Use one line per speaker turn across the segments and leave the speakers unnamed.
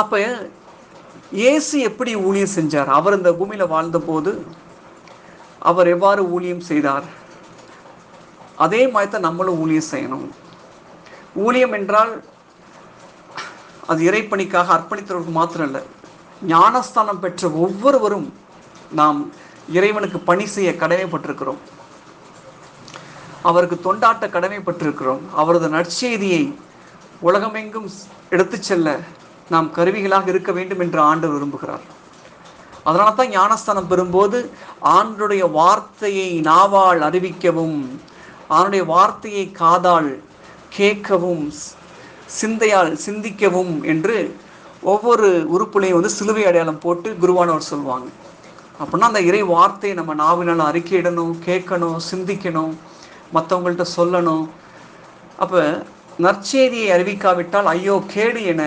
அப்ப இயேசு எப்படி ஊழியம் செஞ்சார்? அவர் இந்த பூமியில வாழ்ந்தபோது அவர் எவ்வாறு ஊழியம் செய்தார்? அதே மாதிரி தான் நம்மளும் ஊழியம் செய்யணும். ஊழியம் என்றால் அது இறைப்பணிக்காக அர்ப்பணித்தவர்களுக்கு மாத்திரம் இல்லை ஞானஸ்தானம் பெற்ற ஒவ்வொருவரும் நாம் இறைவனுக்கு பணி செய்ய கடமைப்பட்டிருக்கிறோம். அவருக்கு தொண்டாட்ட கடமைப்பட்டிருக்கிறோம். அவரது நற்செய்தியை உலகமெங்கும் எடுத்துச் செல்ல நாம் கருவிகளாக இருக்க வேண்டும் என்று ஆண்டு விரும்புகிறார். அதனால தான் ஞானஸ்தானம் பெறும்போது ஆண்டுடைய வார்த்தையை நாவால் அறிவிக்கவும் அவனுடைய வார்த்தையை காதால் கேட்கவும் சிந்தையால் சிந்திக்கவும் என்று ஒவ்வொரு உறுப்புலையும் வந்து சிலுவை அடையாளம் போட்டு குருவானவர் சொல்லுவாங்க அப்படின்னா அந்த இறை வார்த்தையை நம்ம நாவினால் அறிக்கையிடணும் கேட்கணும் சிந்திக்கணும் மற்றவங்கள்ட்ட சொல்லணும். அப்போ நற்செய்தியை அறிவிக்காவிட்டால் ஐயோ கேடு என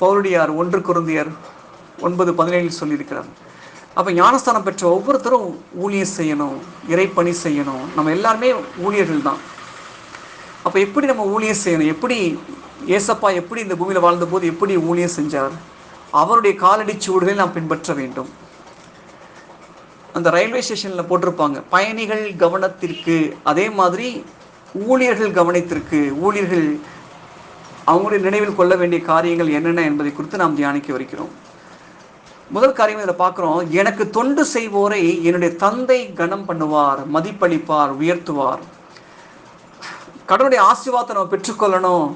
பவுரடியார் ஒன்று குருந்தியர் ஒன்பது பதினேழில் சொல்லியிருக்கிறார். அப்போ ஞானஸ்தானம் பெற்ற ஒவ்வொருத்தரும் ஊழியர் செய்யணும் இறைப்பணி செய்யணும். நம்ம எல்லாருமே ஊழியர்கள் தான். அப்போ எப்படி நம்ம ஊழியர் செய்யணும்? எப்படி ஏசப்பா எப்படி இந்த பூமியில் வாழ்ந்தபோது எப்படி ஊழியர் செஞ்சார்? அவருடைய காலடி சூடுகளை நாம் பின்பற்ற வேண்டும். அந்த ரயில்வே ஸ்டேஷனில் போட்டிருப்பாங்க. பயணிகள் கவனத்திற்கு அதே மாதிரி ஊழியர்கள் கவனத்திற்கு ஊழியர்கள் அவங்களுடைய நினைவில் கொள்ள வேண்டிய காரியங்கள் என்னென்ன என்பதை குறித்து நாம் தியானிக்க வருகிறோம் முதல் காரியம் இதில் பார்க்குறோம். எனக்கு தொண்டு செய்வோரை என்னுடைய தந்தை கனம் பண்ணுவார் மதிப்பளிப்பார் உயர்த்துவார். கடவுளுடைய ஆசீர்வாதத்தை நம்ம பெற்றுக்கொள்ளணும்.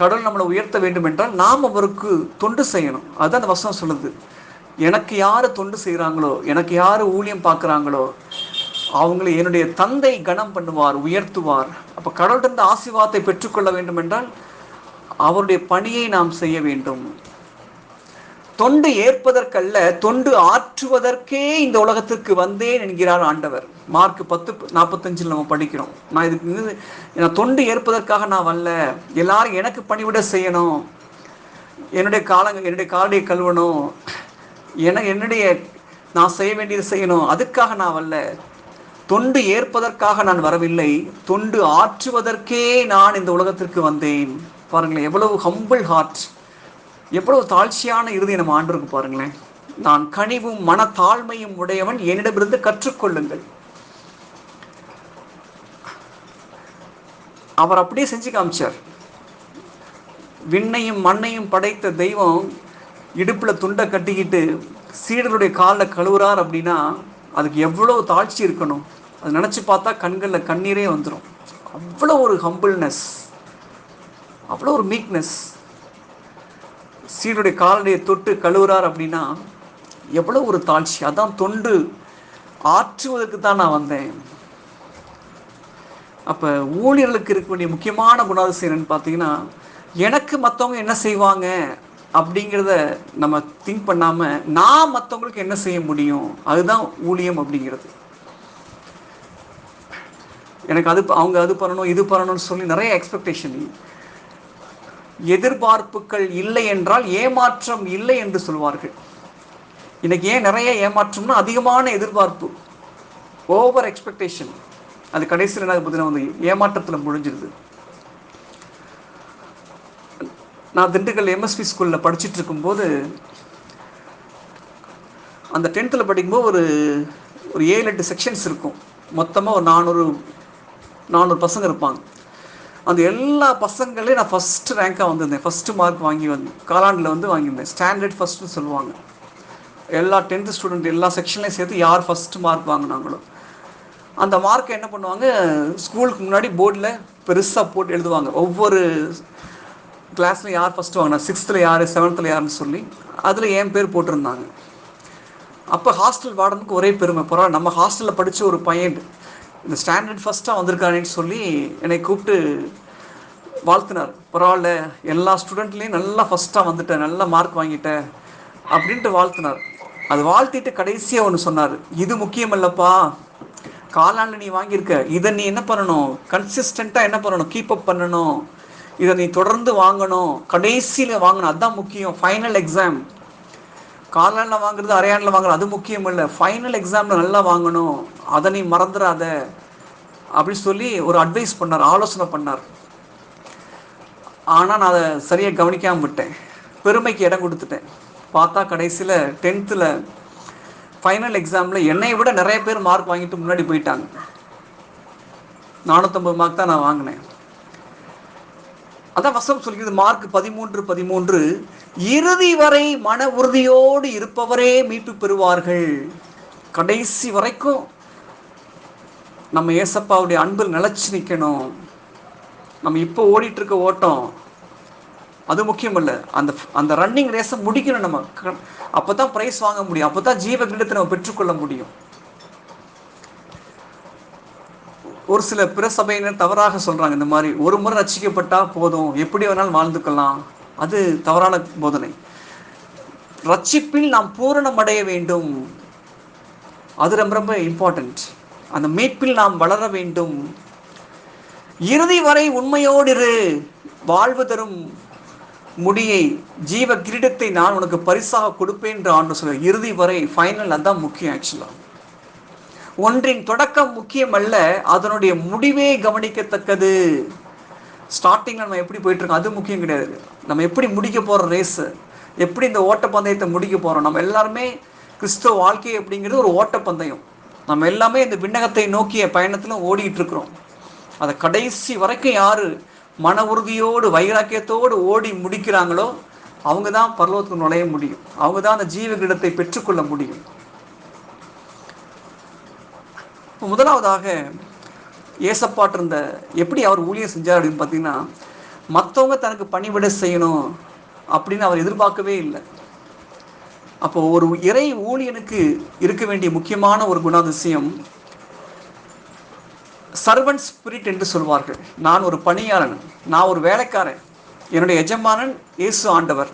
கடவுள் நம்மளை உயர்த்த வேண்டும் என்றால் நாம் அவருக்கு தொண்டு செய்யணும். அதுதான் அந்த வசனம் சொல்லுது. எனக்கு யார் தொண்டு செய்கிறாங்களோ எனக்கு யார் ஊழியம் பார்க்குறாங்களோ அவங்களை என்னுடைய தந்தை கனம் பண்ணுவார் உயர்த்துவார். அப்போ கடவுள்கிட்ட ஆசீர்வாதத்தை பெற்றுக்கொள்ள வேண்டும் என்றால் அவருடைய பணியை நாம் செய்ய வேண்டும். தொண்டு ஏற்பதற்கல்ல தொண்டு ஆற்றுவதற்கே இந்த உலகத்திற்கு வந்தேன் என்கிறார் ஆண்டவர். மார்க் பத்து நாற்பத்தஞ்சில் நம்ம படிக்கிறோம். நான் இதுக்கு நான் தொண்டு ஏற்பதற்காக நான் வரல. எல்லாரும் எனக்கு பணிவிட செய்யணும். என்னுடைய காலங்க என்னுடைய காலடியை கழுவணும். என என்னுடைய நான் செய்ய வேண்டியது செய்யணும். அதுக்காக நான் வரல. தொண்டு ஏற்பதற்காக நான் வரவில்லை. தொண்டு ஆற்றுவதற்கே நான் இந்த உலகத்திற்கு வந்தேன். பாருங்களேன் எவ்வளவு ஹம்பிள் ஹார்ட் எவ்வளவு தாழ்ச்சியான இறுதி நம்ம ஆண்டிருக்கு பாருங்களேன். நான் கனிவும் மனத்தாழ்மையும் உடையவன் என்னிடமிருந்து கற்றுக்கொள்ளுங்கள். அவர் அப்படியே செஞ்சு காமிச்சார். விண்ணையும் மண்ணையும் படைத்த தெய்வம் இடுப்பில் துண்டை கட்டிக்கிட்டு சீடருடைய காலில் கழுவுறார் அப்படின்னா அதுக்கு எவ்வளோ தாழ்ச்சி இருக்கணும். அது நினச்சி பார்த்தா கண்களில் கண்ணீரே வந்துடும் அவ்வளோ ஒரு ஹம்பிள்னஸ் அவ்வளோ ஒரு மீக்னஸ் சீடருடைய காலடியை தொட்டு கழுவுறார் அப்படின்னா எவ்வளோ ஒரு தாழ்ச்சி. அதான் தொண்டு. ஆற்றுவதற்கு தான் நான் வந்தேன். அப்போ ஊழியர்களுக்கு இருக்க வேண்டிய முக்கியமான குணாதிசயம் பார்த்தீங்கன்னா எனக்கு மற்றவங்க என்ன செய்வாங்க அப்படிங்கிறத நம்ம திங்க் பண்ணாமல் நான் மற்றவங்களுக்கு என்ன செய்ய முடியும்? அதுதான் ஊழியம் அப்படிங்கிறது. எனக்கு அது அவங்க அது பண்ணணும் இது பண்ணணும்னு சொல்லி நிறைய எக்ஸ்பெக்டேஷன் எதிர்பார்ப்புகள் இல்லை என்றால் ஏமாற்றம் இல்லை என்று சொல்வார்கள். இன்னைக்கு ஏன் நிறைய ஏமாற்றம்னா அதிகமான எதிர்பார்ப்பு ஓவர் எக்ஸ்பெக்டேஷன். அது கடைசியில் என்ன பார்த்தீங்கன்னா வந்து ஏமாற்றத்தில் முடிஞ்சிருது நான் திண்டுக்கல் எம்எஸ்பி ஸ்கூலில் படிச்சுட்டு இருக்கும்போது அந்த டென்த்தில் படிக்கும்போது ஒரு ஒரு ஏழு எட்டு செக்ஷன்ஸ் இருக்கும். மொத்தமாக ஒரு நானூறு நானூறு பசங்க இருப்பாங்க. அந்த எல்லா பசங்களையும் நான் ஃபஸ்ட்டு ரேங்காக வந்திருந்தேன். ஃபஸ்ட்டு மார்க் வாங்கி வந்து காலாண்டில் வந்து வாங்கியிருந்தேன். ஸ்டாண்டர்ட் ஃபஸ்ட்டுன்னு சொல்லுவாங்க. எல்லா டென்த்து ஸ்டூடெண்ட் எல்லா செக்ஷன்லையும் சேர்த்து யார் ஃபஸ்ட்டு மார்க் வாங்கினாங்களோ. அந்த மார்க்கை என்ன பண்ணுவாங்க? ஸ்கூலுக்கு முன்னாடி போர்டில் பெருசாக போட்டு எழுதுவாங்க. ஒவ்வொரு கிளாஸில் யார் ஃபஸ்ட்டு வாங்கினா சிக்ஸ்த்தில் யார் செவன்த்தில் யாருன்னு சொல்லி அதில் என் பேர் போட்டிருந்தாங்க. அப்போ ஹாஸ்டல் வார்டனுக்கு ஒரே பெருமை. பரவாயில்ல நம்ம ஹாஸ்டலில் படித்த ஒரு பையன் இந்த ஸ்டாண்டர்ட் ஃபஸ்ட்டாக வந்திருக்கானேன்னு சொல்லி என்னை கூப்பிட்டு வாழ்த்தினார். பரவாயில்ல எல்லா ஸ்டூடெண்ட்லேயும் நல்லா ஃபஸ்ட்டாக வந்துட்டேன் நல்ல மார்க் வாங்கிட்டேன் அப்படின்ட்டு வாழ்த்தினார். அது வாழ்த்திட்டு கடைசியாக ஒன்று சொன்னார். இது முக்கியம் இல்லைப்பா காலாண்டில் நீ வாங்கியிருக்க. இதை நீ என்ன பண்ணணும்? கன்சிஸ்டண்ட்டாக என்ன பண்ணணும்? கீப் அப் பண்ணணும். இதை நீ தொடர்ந்து வாங்கணும். கடைசியில் வாங்கணும் அதுதான் முக்கியம். ஃபைனல் எக்ஸாம் காலாண்டில் வாங்குறது அரையாண்டில் வாங்குறது அது முக்கியம் இல்லை. ஃபைனல் எக்ஸாமில் நல்லா வாங்கணும். அதை நீ மறந்துடாத அப்படின்னு சொல்லி ஒரு அட்வைஸ் பண்ணார் ஆலோசனை பண்ணார். ஆனால் நான் அதை சரியாக கவனிக்காமல் விட்டேன். பெருமைக்கு இடம் கொடுத்துட்டேன். பார்த்தா கடைசியில் டென்த்தில் ஃபைனல் எக்ஸாமில் என்னை விட நிறைய பேர் மார்க் வாங்கிட்டு முன்னாடி போயிட்டாங்க. நானூற்றம்பது மார்க் தான் நான் வாங்கினேன். அதான் வசம் சொல்கிறது மார்க் பதிமூன்று பதிமூன்று இறுதி வரை மன உறுதியோடு இருப்பவரே மீட்பு பெறுவார்கள். கடைசி வரைக்கும் நம்ம ஏசப்பாவுடைய அன்பில் நிலச்சி நிற்கணும் நம்ம இப்போ ஓடிட்டு இருக்க ஓட்டம் அது முக்கியம் இல்லை அந்த அந்த ரன்னிங் ரேஸை முடிக்கணும் நம்ம. அப்போ தான் ப்ரைஸ் வாங்க முடியும். அப்போ தான் ஜீவ கிரீடத்தை நம்ம பெற்றுக்கொள்ள முடியும். ஒரு சில பிற சபையினர் தவறாக சொல்றாங்க இந்த மாதிரி ஒரு முறை ரசிக்கப்பட்டா போதும் எப்படி வேணாலும் வாழ்ந்துக்கலாம் அது தவறான போதனை. ரட்சிப்பில் நாம் பூரணம் அடைய வேண்டும். அது ரொம்ப ரொம்ப இம்பார்ட்டன்ட் அந்த மீட்பில் நாம் வளர வேண்டும். இறுதி வரை உண்மையோடு இரு வாழ்வு தரும் முடியை ஜீவ கிரீடத்தை நான் உனக்கு பரிசாக கொடுப்பேன் என்று ஆண்டு சொல்ல இறுதி வரை ஃபைனல் அதுதான் முக்கியம் ஆக்சுவலாக ஒன்றின் தொடக்கம் முக்கியம் அல்ல அதனுடைய முடிவே கவனிக்கத்தக்கது. ஸ்டார்டிங்கில் நம்ம எப்படி போயிட்டுருக்கோம் அது முக்கியம் கிடையாது. நம்ம எப்படி முடிக்க போகிறோம் ரேஸு எப்படி இந்த ஓட்டப்பந்தயத்தை முடிக்க போகிறோம் நம்ம எல்லாருமே கிறிஸ்துவ வாழ்க்கை அப்படிங்கிறது ஒரு ஓட்டப்பந்தயம். நம்ம எல்லாமே இந்த விண்ணகத்தை நோக்கிய பயணத்தில் ஓடிக்கிட்டு இருக்கிறோம் அதை கடைசி வரைக்கும் யார் மன உறுதியோடு வைராக்கியத்தோடு ஓடி முடிக்கிறாங்களோ அவங்க தான் பரலோகத்துக்கு நுழைய முடியும். அவங்க தான் அந்த ஜீவகிரிடத்தை பெற்றுக்கொள்ள முடியும். முதலாவதாக ஏசப்பாட்டு இருந்த எப்படி அவர் ஊழியம் செஞ்சார் அப்படின்னு பார்த்தீங்கன்னா மற்றவங்க தனக்கு பணிவிட செய்யணும் அப்படின்னு அவர் எதிர்பார்க்கவே இல்லை. அப்போ ஒரு இறை ஊழியனுக்கு இருக்க வேண்டிய முக்கியமான ஒரு குணாதிசயம் சர்வன்ட் ஸ்பிரிட் என்று சொல்வார்கள். நான் ஒரு பணியாளன் நான் ஒரு வேலைக்காரன் என்னுடைய எஜமானன் இயேசு ஆண்டவர்.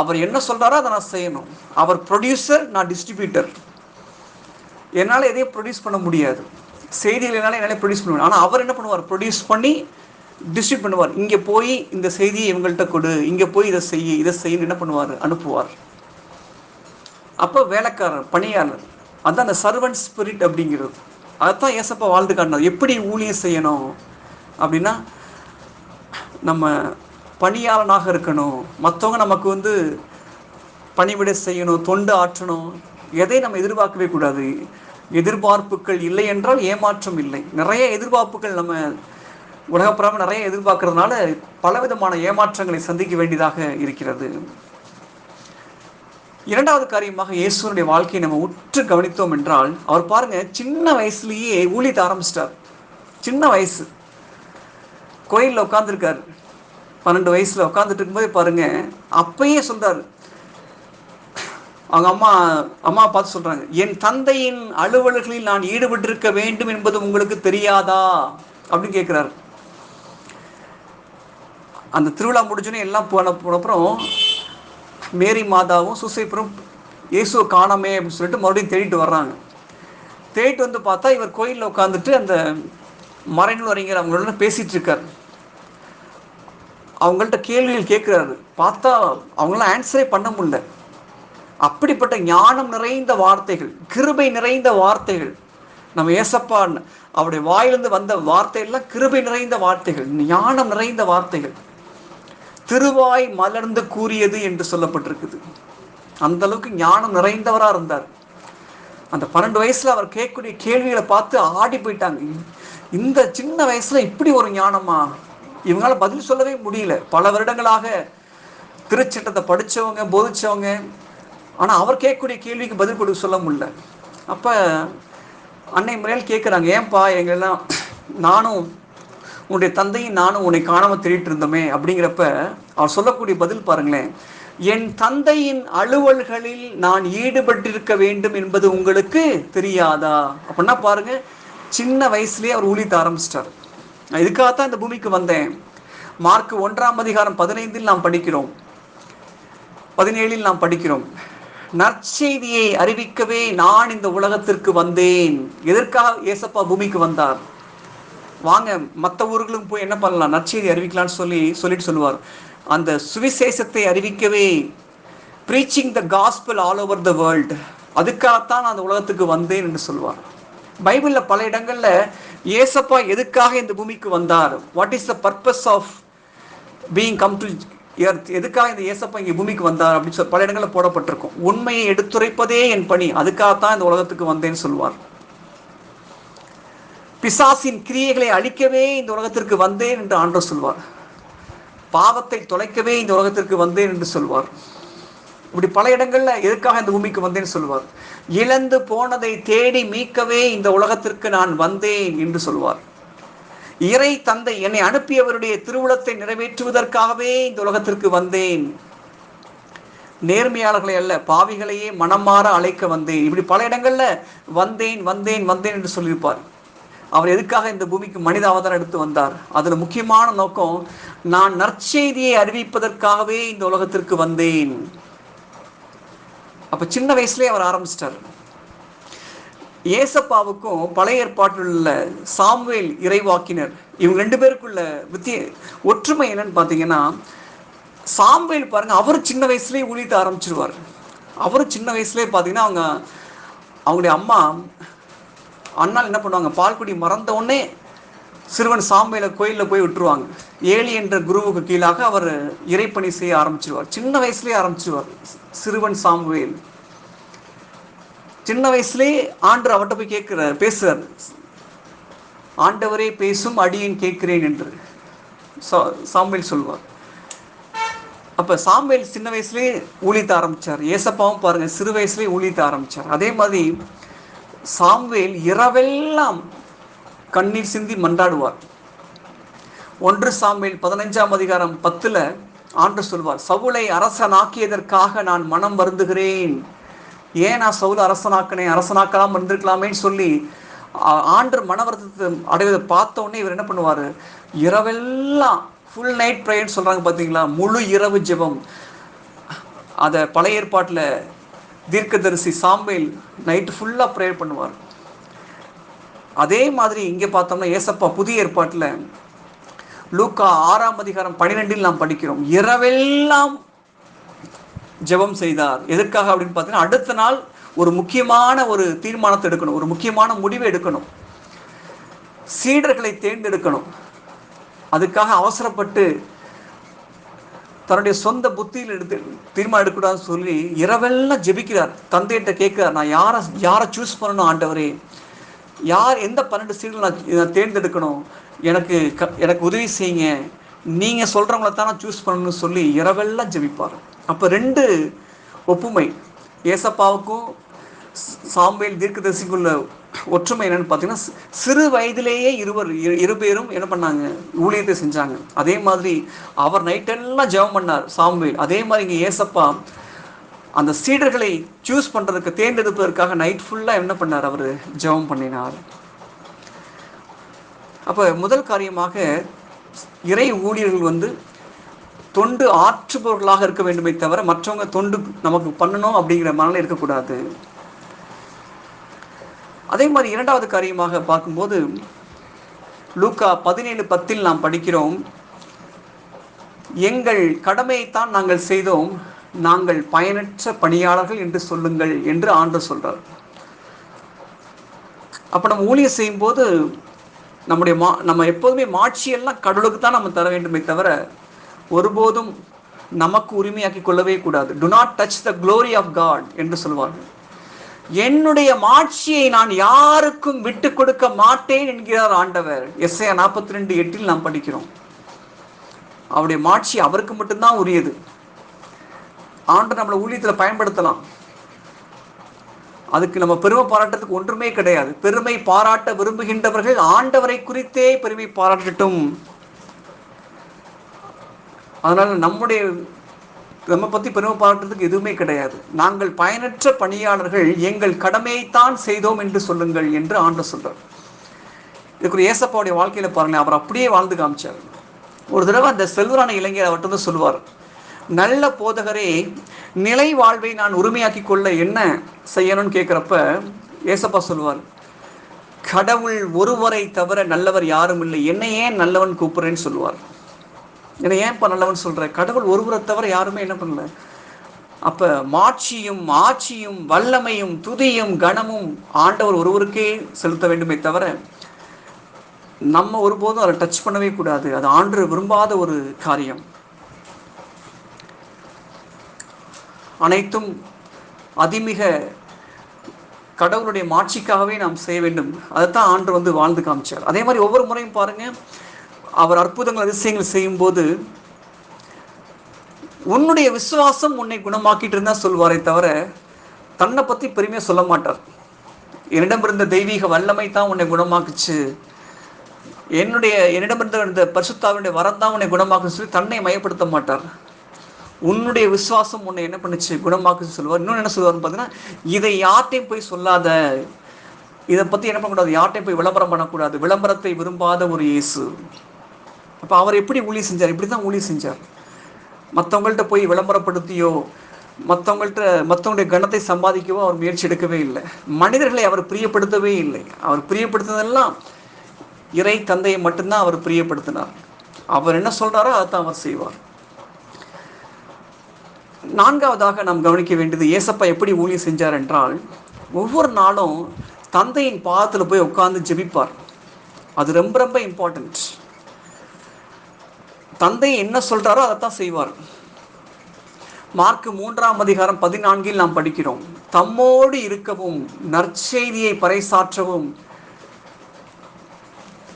அவர் என்ன சொல்றாரோ அதை நான் செய்யணும். அவர் ப்ரொடியூசர் நான் டிஸ்ட்ரிபியூட்டர் என்னால் எதையும் ப்ரொடியூஸ் பண்ண முடியாது. செய்திகள் என்னால் என்னால் ப்ரொடியூஸ் பண்ண முடியும் ஆனால் அவர் என்ன பண்ணுவார்? ப்ரொடியூஸ் பண்ணி டிஸ்ட்ரிபியூட் பண்ணுவார். இங்கே போய் இந்த செய்தியை இவங்கள்ட்ட கொடு. இங்கே போய் இதை செய்ய இதை செய்யணும் என்ன பண்ணுவார்? அனுப்புவார். அப்போ வேலைக்காரர் பணியாளர் அதுதான் அந்த சர்வன்ட் ஸ்பிரிட் அப்படிங்கிறது. அதைத்தான் ஏசப்பா வாழ்ந்து காட்டினார். எப்படி ஊழியம் செய்யணும்? அப்படின்னா நம்ம பணியாளனாக இருக்கணும். மற்றவங்க நமக்கு வந்து பணிவிட செய்யணும் தொண்டு ஆற்றணும். எதையும் நம்ம எதிர்பார்க்கவே கூடாது. எதிர்பார்ப்புகள் இல்லை என்றால் ஏமாற்றம் இல்லை. நிறைய எதிர்பார்ப்புகள் நம்ம உலகப்புறம் நிறைய எதிர்பார்க்கறதுனால பலவிதமான ஏமாற்றங்களை சந்திக்க வேண்டியதாக இருக்கிறது. இரண்டாவது காரியமாக இயேசுனுடைய வாழ்க்கையை நம்ம உற்று கவனித்தோம் என்றால் அவர் பாருங்க சின்ன வயசுலயே ஊழியத்தை ஆரம்பிச்சிட்டார். சின்ன வயசு. கோயிலில் உட்காந்துருக்கார் பன்னெண்டு வயசுல உட்காந்துட்டு இருக்கும்போதே பாருங்க அப்பயே சொல்றாரு அவங்க அம்மா அம்மா பார்த்து சொல்றாங்க என் தந்தையின் அலுவல்களில் நான் ஈடுபட்டிருக்க வேண்டும் என்பது உங்களுக்கு தெரியாதா? அப்படின்னு கேட்குறாரு அந்த திருவிழா முடிஞ்சோன்னே எல்லாம் போன போன அப்புறம் மேரி மாதாவும் சுசைப்பரும் இயேசுவை காணாமே அப்படின்னு சொல்லிட்டு மறுபடியும் தேடிட்டு வர்றாங்க. தேடிட்டு வந்து பார்த்தா இவர் கோயிலில் உட்காந்துட்டு அந்த மறைநூல் அறிஞர் அவங்களோட பேசிகிட்டு இருக்கார். அவங்கள்ட்ட கேள்விகள் கேட்குறாரு பார்த்தா அவங்களாம் ஆன்சரே பண்ண முடியல. அப்படிப்பட்ட ஞானம் நிறைந்த வார்த்தைகள் கிருபை நிறைந்த வார்த்தைகள். நம்ம ஏசப்பா அவருடைய வாயிலிருந்து வந்த வார்த்தைகள்லாம் கிருபை நிறைந்த வார்த்தைகள் ஞானம் நிறைந்த வார்த்தைகள். திருவாய் மலர்ந்து கூறியது என்று சொல்லப்பட்டிருக்குது. அந்த அளவுக்கு ஞானம் நிறைந்தவராக இருந்தார். அந்த பன்னெண்டு வயசில் அவர் கேட்கக்கூடிய கேள்விகளை பார்த்து ஆடி போயிட்டாங்க. இந்த சின்ன வயசில் இப்படி ஒரு ஞானமா? இவங்களால பதில் சொல்லவே முடியல. பல வருடங்களாக திருச்சட்டத்தை படிச்சவங்க போதிச்சவங்க ஆனால் அவர் கேட்கக்கூடிய கேள்விக்கு பதில் கொடுக்க சொல்ல முடியல. அப்ப அன்னை முறையில் கேட்குறாங்க ஏன்பா எங்களெல்லாம் நானும் உன்னுடைய தந்தையும் நானும் உன்னை காணாமல் தேடிட்டு இருந்தோமே அப்படிங்கிறப்ப அவர் சொல்லக்கூடிய பதில் பாருங்களேன். என் தந்தையின் அலுவல்களில் நான் ஈடுபட்டிருக்க வேண்டும் என்பது உங்களுக்கு தெரியாதா? அப்படின்னா பாருங்க சின்ன வயசுலயே அவர் ஊழித்த ஆரம்பிச்சிட்டார். நான் இதுக்காகத்தான் இந்த பூமிக்கு வந்தேன். மார்க் ஒன்றாம் அதிகாரம் பதினைந்தில் நாம் படிக்கிறோம். பதினேழில் நாம் படிக்கிறோம். நற்செய்தியை அறிவிக்கவே நான் இந்த உலகத்திற்கு வந்தேன். எதற்காக ஏசப்பா பூமிக்கு வந்தார்? வாங்க மற்ற ஊர்களுக்கும் போய் என்ன பண்ணலாம்? நற்செய்தி அறிவிக்கலாம்னு சொல்லி சொல்லிட்டு சொல்லுவார். அந்த சுவிசேஷத்தை அறிவிக்கவே preaching the gospel all over the world அதுக்காகத்தான் நான் அந்த உலகத்துக்கு வந்தேன் என்று சொல்லுவார். பைபிளில் பல இடங்களில் ஏசப்பா எதுக்காக இந்த பூமிக்கு வந்தார்? What is the purpose of being come to எதுக்காக இந்த ஏசப்பா இங்கே பூமிக்கு வந்தார் அப்படின்னு சொல்லி பல இடங்களில் போடப்பட்டிருக்கும். உண்மையை எடுத்துரைப்பதே என் பணி. அதுக்காகத்தான் இந்த உலகத்துக்கு வந்தேன்னு சொல்வார். பிசாசின் கிரியைகளை அழிக்கவே இந்த உலகத்திற்கு வந்தேன் என்று ஆண்டவர் சொல்வார். பாவத்தை தொலைக்கவே இந்த உலகத்திற்கு வந்தேன் என்று சொல்வார். இப்படி பல இடங்கள்ல எதுக்காக இந்த பூமிக்கு வந்தேன்னு சொல்வார். இழந்து போனதை தேடி மீட்கவே இந்த உலகத்திற்கு நான் வந்தேன் என்று சொல்வார். இறை தந்தை என்னை அனுப்பியவருடைய திருவுளத்தை நிறைவேற்றுவதற்காகவே இந்த உலகத்திற்கு வந்தேன். நேர்மையாளர்களை அல்ல பாவிகளையே மனம் மாற அழைக்க வந்தேன். இப்படி பல இடங்கள்ல வந்தேன் வந்தேன் வந்தேன் என்று சொல்லியிருப்பார். அவர் எதுக்காக இந்த பூமிக்கு மனித அவதாரம் எடுத்து வந்தார்? அதுல முக்கியமான நோக்கம் நான் நற்செய்தியை அறிவிப்பதற்காகவே இந்த உலகத்திற்கு வந்தேன். அப்ப சின்ன வயசுலேயே அவர் ஆரம்பிச்சிட்டார். ஏசப்பாவுக்கும் பழைய ஏற்பாட்டில் உள்ள சாமுவேல் இறைவாக்கினர் இவங்க ரெண்டு பேருக்குள்ள வித்திய ஒற்றுமை என்னன்னு பார்த்தீங்கன்னா சாம்வேல் பாருங்க அவர் சின்ன வயசுலேயே ஊழியத்தை ஆரம்பிச்சிருவார். அவர் சின்ன வயசுலேயே பார்த்தீங்கன்னா அவங்க அவங்களுடைய அம்மா அண்ணால் என்ன பண்ணுவாங்க பால்குடி மறந்த உடனே சிறுவன் சாம்பையில் கோயிலில் போய் விட்டுருவாங்க. ஏழி என்ற குருவுக்கு கீழாக அவர் இறைப்பணி செய்ய ஆரம்பிச்சிருவார். சின்ன வயசுலேயே ஆரம்பிச்சிருவார். சிறுவன் சாம்புவேல் சின்ன வயசுலேயே ஆண்டு அவர்கிட்ட போய் கேட்குறார் பேசுகிறார் ஆண்டவரே பேசும் அடியேன் கேட்கிறேன் என்று. சா- சாம்பேல் சொல்வார். அப்போ சாம்பேல் சின்ன வயசுலேயே ஊழித்த ஆரம்பிச்சார். ஏசப்பாவும் பாருங்க சிறு வயசுலேயே ஊழித்த ஆரம்பித்தார் அதே மாதிரி சாம்பேல் இரவெல்லாம் கண்ணீர் சிந்தி மன்றாடுவார். ஒன்று சாம்பேல் பதினஞ்சாம் அதிகாரம் பத்தில் ஆண்டு சொல்வார் சவுலை அரசனாக்கியதற்காக நான் மனம் வருந்துகிறேன். ஏன் நான் சவுல் அரசனாக்கினேன் அரசனாக்கலாம் இருந்திருக்கலாமேன்னு சொல்லி ஆண்டு மனவர்த்தத்தை அடைவதை பார்த்த உடனே இவர் என்ன பண்ணுவார்? இரவெல்லாம் ஃபுல் நைட் ப்ரேயர்னு சொல்கிறாங்க பார்த்தீங்களா முழு இரவு ஜெபம். அதை பழைய ஏற்பாட்டில் தீர்க்கதரிசி சாம்பேல் நைட்டு ஃபுல்லாக ப்ரேயர் பண்ணுவார். அதே மாதிரி இங்கே பார்த்தோம்னா ஏசப்பா புதிய ஏற்பாட்டில் லூக்கா ஆறாம் அதிகாரம் பன்னிரெண்டில் நாம் படிக்கிறோம். இரவெல்லாம் ஜெபம் செய்தார். எதற்காக அப்படின்னு பார்த்தீங்கன்னா அடுத்த நாள் ஒரு முக்கியமான ஒரு தீர்மானத்தை எடுக்கணும். ஒரு முக்கியமான முடிவை எடுக்கணும். சீடர்களை தேர்ந்தெடுக்கணும். அதுக்காக அவசரப்பட்டு தன்னுடைய சொந்த புத்தியில் எடுத்து தீர்மானம் எடுக்கக்கூடாதுன்னு சொல்லி இரவெல்லாம் ஜெபிக்கிறார். தந்தையிட்ட கேட்கிறார் நான் யாரை யாரை சூஸ் பண்ணணும் ஆண்டவரே? யார் எந்த பன்னெண்டு சீடர்கள் நான் நான் தேர்ந்தெடுக்கணும்? எனக்கு க எனக்கு உதவி செய்யுங்க. நீங்கள் சொல்கிறவங்கள தான் நான் சூஸ் பண்ணணும்னு சொல்லி இரவெல்லாம் ஜெபிப்பார். அப்போ ரெண்டு ஒப்புமை. ஏசப்பாவுக்கும் சாம்பேல் தீர்க்கதரிசிக்கும் உள்ள ஒற்றுமை என்னன்னு பார்த்தீங்கன்னா சிறு வயதிலேயே இருவர் இரு- பேரும் என்ன பண்ணாங்க? ஊழியத்தை செஞ்சாங்க. அதே மாதிரி அவர் நைட்டெல்லாம் ஜெபம் பண்ணார் சாம்பேல் அதே மாதிரி இங்கே ஏசப்பா அந்த சீடர்களை சூஸ் பண்ணுறதுக்கு தேர்ந்தெடுப்பதற்காக நைட் ஃபுல்லாக என்ன பண்ணார்? அவர் ஜெபம் பண்ணினார். அப்போ முதல் காரியமாக இறை ஊழியர்கள் வந்து தொண்டு ஆற்றுபவர்களாக இருக்க வேண்டுமே தவிர மற்றவங்க தொண்டு நமக்கு பண்ணணும் அப்படிங்கிற மனநிலை இருக்கக்கூடாது. அதே மாதிரி இரண்டாவது காரியமாக பார்க்கும்போது லூக்கா பதினேழு பத்தில் நாம் படிக்கிறோம் எங்கள் கடமையைத்தான் நாங்கள் செய்தோம் நாங்கள் பயனற்ற பணியாளர்கள் என்று சொல்லுங்கள் என்று ஆண்டு சொல்றார். அப்ப நம்ம ஊழியம் செய்யும்போது நம்முடைய மா நம்ம எப்போதுமே மாட்சியெல்லாம் கடவுளுக்கு தான் நம்ம தர வேண்டுமே தவிர ஒருபோதும் நமக்கு உரிமையாக்கி கொள்ளவே கூடாது. To not touch the glory of God என்று சொல்வார்கள். என்னுடைய மாட்சியை நான் யாருக்கும் விட்டு கொடுக்க மாட்டேன் என்கிறார் ஆண்டவர். எஸ்ஐ நாற்பத்தி ரெண்டு எட்டில் நாம் படிக்கிறோம். அவருடைய மாட்சி அவருக்கு மட்டும்தான் உரியது. ஆண்டு நம்மளை ஊழியத்தில் பயன்படுத்தலாம். அதுக்கு நம்ம பெருமை பாராட்டுறதுக்கு ஒன்றுமே கிடையாது. பெருமை பாராட்ட விரும்புகின்றவர்கள் ஆண்டவரை குறித்தே பெருமை பாராட்டட்டும். அதனால் நம்முடைய நம்ம பற்றி பெருமை பாராட்டுறதுக்கு எதுவுமே கிடையாது. நாங்கள் பயனற்ற பணியாளர்கள் எங்கள் கடமையைத்தான் செய்தோம் என்று சொல்லுங்கள் என்று ஆண்டு சொல்றார். இதுக்கு ஒரு ஏசப்பாவுடைய வாழ்க்கையில் பாருங்களேன் அவர் அப்படியே வாழ்ந்து காமிச்சார். ஒரு தடவை அந்த செல்வரான இளைஞர் அவர்கிட்ட வந்து சொல்லுவார் நல்ல போதகரே நிலை வாழ்வை நான் உரிமையாக்கி கொள்ள என்ன செய்யணும்னு கேட்குறப்ப ஏசப்பா சொல்லுவார் கடவுள் ஒருவரை தவிர நல்லவர் யாரும் இல்லை. என்னை ஏன் நல்லவன் கூப்பிட்றேன்னு சொல்லுவார். என்னை ஏன் இப்போ நல்லவன் சொல்ற? கடவுள் ஒருவரை தவிர யாருமே என்ன பண்ணல. அப்ப மாட்சியும் ஆட்சியும் வல்லமையும் துதியும் கனமும் ஆண்டவர் ஒருவருக்கே செலுத்த வேண்டுமே தவிர நம்ம ஒருபோதும் அதை டச் பண்ணவே கூடாது. அது ஆண்டு விரும்பாத ஒரு காரியம். அனைத்தும் அதிமிக கடவுளுடைய மாட்சிக்காகவே நாம் செய்ய வேண்டும். அதைத்தான் ஆண்டு வந்து வாழ்ந்து காமிச்சார். அதே மாதிரி ஒவ்வொரு முறையும் பாருங்கள் அவர் அற்புதங்கள் அதிசயங்கள் செய்யும்போது உன்னுடைய விசுவாசம் உன்னை குணமாக்கிட்டு இருந்தா சொல்வாரே தவிர தன்னை பற்றி பெருமையாக சொல்ல மாட்டார். என்னிடம் இருந்த தெய்வீக வல்லமை தான் உன்னை குணமாக்குச்சு. என்னுடைய என்னிடம் இருந்த இந்த பரிசுத்தாவினுடைய வரம் தான் உன்னை குணமாக்குன்னு சொல்லி தன்னை மயப்படுத்த மாட்டார். உன்னுடைய விசுவாசம் உன்னை என்ன பண்ணுச்சு? குணமாக்குன்னு சொல்லுவார். இன்னொன்று என்ன சொல்லுவார்னு பார்த்தீங்கன்னா இதை யார்ட்டையும் போய் சொல்லாத இதை பற்றி என்ன பண்ணக்கூடாது? யார்ட்டையும் போய் விளம்பரம் பண்ணக்கூடாது. விளம்பரத்தை விரும்பாத ஒரு இயேசு. அப்போ அவர் எப்படி ஊழி செஞ்சார்? இப்படி தான் ஊழி செஞ்சார். மற்றவங்கள்ட்ட போய் விளம்பரப்படுத்தியோ மற்றவங்கள்ட்ட மற்றவங்களுடைய கணத்தை சம்பாதிக்கவோ அவர் முயற்சி எடுக்கவே இல்லை. மனிதர்களை அவர் பிரியப்படுத்தவே இல்லை. அவர் பிரியப்படுத்தினதெல்லாம் இறை தந்தையை மட்டும்தான் அவர் பிரியப்படுத்தினார். அவர் என்ன சொல்கிறாரோ அதைத்தான் அவர் செய்வார். நான்காவதாக நாம் கவனிக்க வேண்டியது ஏசப்பா எப்படி ஊழியம் செஞ்சார் என்றால் ஒவ்வொரு நாளும் தந்தையின் பாதத்தில் போய் உட்காந்து ஜெபிப்பார். அது ரொம்ப ரொம்ப இம்பார்ட்டன்ட் தந்தை என்ன சொல்றாரோ அதைத்தான் செய்வார். மார்க் மூன்றாம் அதிகாரம் பதினான்கில் நாம் படிக்கிறோம். தம்மோடு இருக்கவும் நற்செய்தியை பறைசாற்றவும்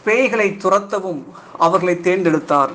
பேய்களை துரத்தவும் அவர்களை தேர்ந்தெடுத்தார்.